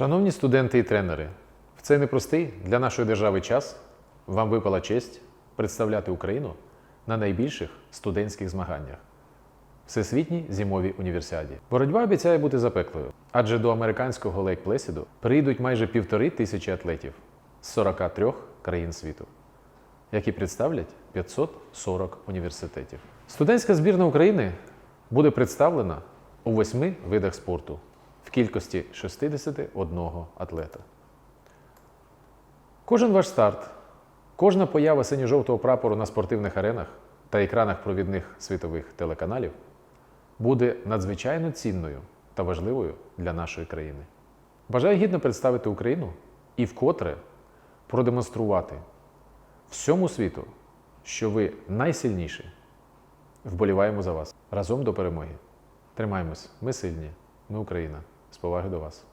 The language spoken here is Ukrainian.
Шановні студенти і тренери, в цей непростий для нашої держави час вам випала честь представляти Україну на найбільших студентських змаганнях Всесвітній зимовій універсіаді. Боротьба обіцяє бути запеклою, адже до американського Лейк Плесіду приїдуть майже півтори тисячі атлетів з 43 країн світу, які представлять 540 університетів. Студентська збірна України буде представлена у восьми видах спорту в кількості 61 атлета. Кожен ваш старт, кожна поява синьо-жовтого прапору на спортивних аренах та екранах провідних світових телеканалів буде надзвичайно цінною та важливою для нашої країни. Бажаю гідно представити Україну і вкотре продемонструвати всьому світу, що ви найсильніші. Вболіваємо за вас разом до перемоги. Тримаємось, ми сильні, ми Україна. З поваги до вас.